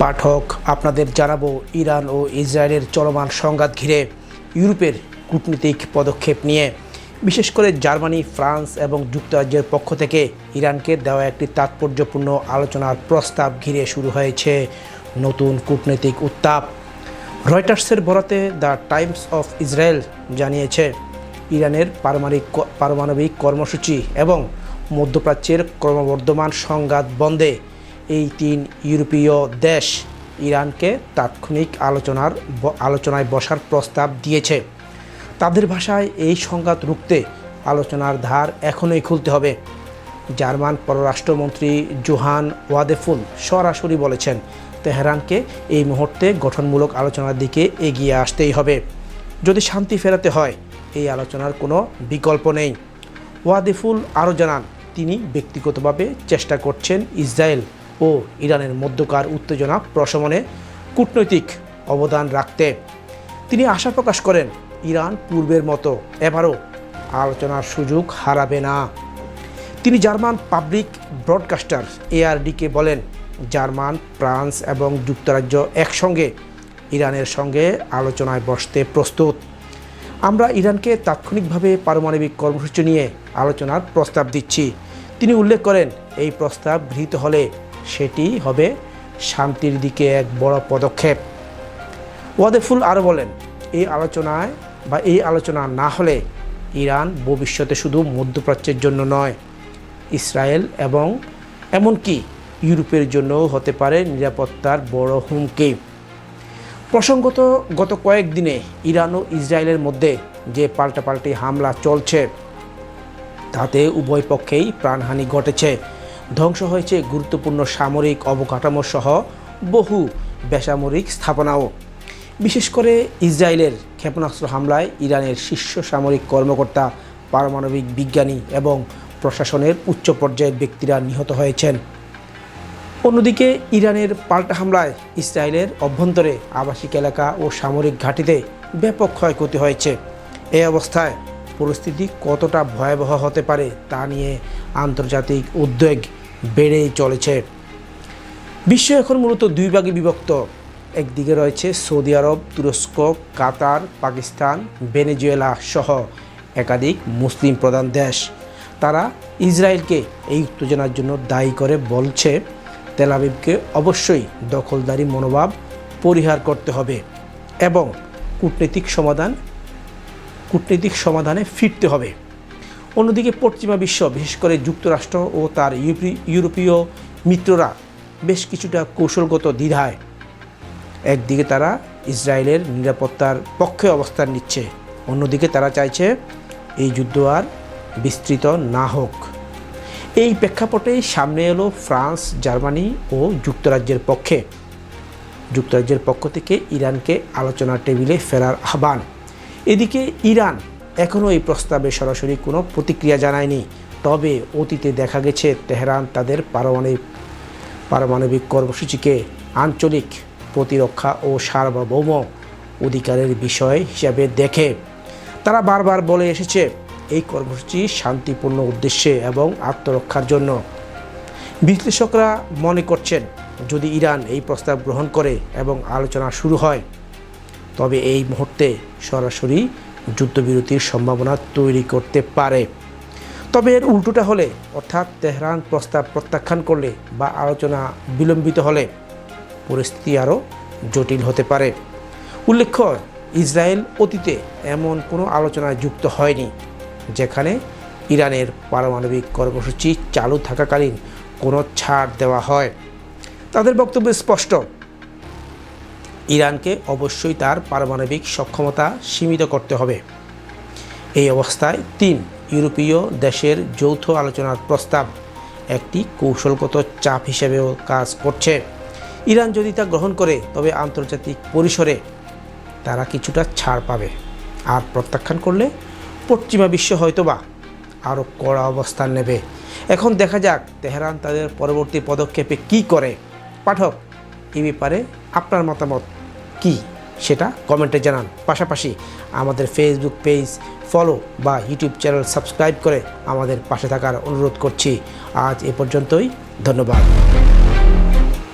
পাঠক, আপনাদের জানাব ইরান ও ইসরায়েলের চলমান সংঘাত ঘিরে ইউরোপের কূটনীতিক পদক্ষেপ নিয়ে। বিশেষ করে জার্মানি, ফ্রান্স এবং যুক্তরাজ্যের পক্ষ থেকে ইরানকে দেওয়া একটি তাৎপর্যপূর্ণ আলোচনার প্রস্তাব ঘিরে শুরু হয়েছে নতুন কূটনৈতিক উত্তাপ। রয়টার্সের বরাতে দ্য টাইমস অফ ইসরায়েল জানিয়েছে, ইরানের পারমাণবিক পারমাণবিক কর্মসূচি এবং মধ্যপ্রাচ্যের ক্রমবর্ধমান সংঘাত বন্ধে এই তিন ইউরোপীয় দেশ ইরানকে তাৎক্ষণিক আলোচনার আলোচনায় বসার প্রস্তাব দিয়েছে। তাদের ভাষায় এই সংঘাত রুখতে আলোচনার ধার এখনই খুলতে হবে। জার্মান পররাষ্ট্রমন্ত্রী জোহান ওয়াদেফুল সরাসরি বলেছেন, তেহরানকে এই মুহূর্তে গঠনমূলক আলোচনার দিকে এগিয়ে আসতেই হবে। যদি শান্তি ফেরাতে হয়, এই আলোচনার কোনো বিকল্প নেই। ওয়াদেফুল আরও জানান, তিনি ব্যক্তিগতভাবে চেষ্টা করছেন ইসরায়েল ও ইরানের মধ্যকার উত্তেজনা প্রশমনে কূটনৈতিক অবদান রাখতে। তিনি আশা প্রকাশ করেন, ইরান পূর্বের মতো এবারও আলোচনার সুযোগ হারাবে না। তিনি জার্মান পাবলিক ব্রডকাস্টার এআরডিকে বলেন, জার্মান, ফ্রান্স এবং যুক্তরাজ্য একসঙ্গে ইরানের সঙ্গে আলোচনায় বসতে প্রস্তুত। আমরা ইরানকে তাৎক্ষণিকভাবে পারমাণবিক কর্মসূচি নিয়ে আলোচনার প্রস্তাব দিচ্ছি। তিনি উল্লেখ করেন, এই প্রস্তাব গৃহীত হলে সেটি হবে শান্তির দিকে এক বড় পদক্ষেপ। ওয়াদেফুল আরও বলেন, এই আলোচনায় বা এই আলোচনা না হলে ইরান ভবিষ্যতে শুধু মধ্যপ্রাচ্যের জন্য নয়, ইসরায়েল এবং এমনকি ইউরোপের জন্যও হতে পারে নিরাপত্তার বড় হুমকি। প্রসঙ্গত, গত কয়েকদিনে ইরান ও ইসরায়েলের মধ্যে যে পাল্টাপাল্টি হামলা চলছে, তাতে উভয় পক্ষেই প্রাণহানি ঘটেছে। ধ্বংস হয়েছে গুরুত্বপূর্ণ সামরিক অবকাঠামো সহ বহু বেসামরিক স্থাপনাও। বিশেষ করে ইসরায়েলের ক্ষেপণাস্ত্র হামলায় ইরানের শীর্ষ সামরিক কর্মকর্তা, পারমাণবিক বিজ্ঞানী এবং প্রশাসনের উচ্চ পর্যায়ের ব্যক্তিরা নিহত হয়েছেন। অন্যদিকে ইরানের পাল্টা হামলায় ইসরায়েলের অভ্যন্তরে আবাসিক এলাকা ও সামরিক ঘাঁটিতে ব্যাপক ক্ষয়ক্ষতি হয়েছে। এই অবস্থায় পরিস্থিতি কতটা ভয়াবহ হতে পারে তা নিয়ে আন্তর্জাতিক উদ্বেগ বেড়েই চলেছে। বিশ্ব এখন মূলত দুই ভাগে বিভক্ত। একদিকে রয়েছে সৌদি আরব, তুরস্ক, কাতার, পাকিস্তান, ভেনেজুয়েলা সহ একাধিক মুসলিম প্রধান দেশ। তারা ইসরায়েলকে এই উত্তেজনার জন্য দায়ী করে বলছে তেলাবিবকে অবশ্যই দখলদারি মনোভাব পরিহার করতে হবে এবং কূটনৈতিক সমাধান কূটনৈতিক সমাধানে ফিরতে হবে। অন্যদিকে পশ্চিমা বিশ্ব, বিশেষ করে যুক্তরাষ্ট্র ও তার ইউরোপীয় মিত্ররা বেশ কিছুটা কৌশলগত দ্বিধায়। একদিকে তারা ইসরায়েলের নিরাপত্তার পক্ষে অবস্থান নিচ্ছে, অন্যদিকে তারা চাইছে এই যুদ্ধ আর বিস্তৃত না হোক। এই প্রেক্ষাপটেই সামনে এলো ফ্রান্স, জার্মানি ও যুক্তরাজ্যের পক্ষে। যুক্তরাজ্যের পক্ষ থেকে ইরানকে আলোচনার টেবিলে ফেরার আহ্বান। এদিকে ইরান এখনও এই প্রস্তাবে সরাসরি কোনো প্রতিক্রিয়া জানায়নি। তবে অতীতে দেখা গেছে তেহরান তাদের পারমাণবিক পারমাণবিক কর্মসূচিকে আঞ্চলিক প্রতিরক্ষা ও সার্বভৌম অধিকারের বিষয় হিসাবে দেখে। তারা বারবার বলে এসেছে, এই কর্মসূচি শান্তিপূর্ণ উদ্দেশ্যে এবং আত্মরক্ষার জন্য। বিশ্লেষকরা মনে করছেন, যদি ইরান এই প্রস্তাব গ্রহণ করে এবং আলোচনা শুরু হয়, তবে এই মুহূর্তে সরাসরি যুদ্ধবিরতির সম্ভাবনা তৈরি করতে পারে। তবে এর উল্টোটা হলে, অর্থাৎ তেহরান প্রস্তাব প্রত্যাখ্যান করলে বা আলোচনা বিলম্বিত হলে পরিস্থিতি আরও জটিল হতে পারে। উল্লেখ্য, ইসরায়েল অতীতে এমন কোনো আলোচনায় যুক্ত হয়নি, যেখানে ইরানের পারমাণবিক কর্মসূচি চালু থাকাকালীন কোনো ছাড় দেওয়া হয়। তাদের বক্তব্য স্পষ্ট ইরানকে অবশ্যই তার পারমাণবিক সক্ষমতা সীমিত করতে হবে। এই অবস্থায় তিন ইউরোপীয় দেশের যৌথ আলোচনার প্রস্তাব একটি কৌশলগত চাপ হিসেবেও কাজ করছে। ইরান যদি তা গ্রহণ করে, তবে আন্তর্জাতিক পরিসরে তারা কিছুটা ছাড় পাবে আর প্রত্যাখ্যান করলে পশ্চিমা বিশ্ব হয়তোবা আরও কড়া অবস্থান নেবে। এখন দেখা যাক তেহরান তাদের পরবর্তী পদক্ষেপে কি করে। পাঠক এই ব্যাপারে আপনার মতামত? কি সেটা কমেন্টে জানান। পাশাপাশি আমাদের ফেসবুক পেজ ফলো বা ইউটিউব চ্যানেল সাবস্ক্রাইব করে আমাদের পাশে থাকার অনুরোধ করছি। আজ এ পর্যন্তই, ধন্যবাদ।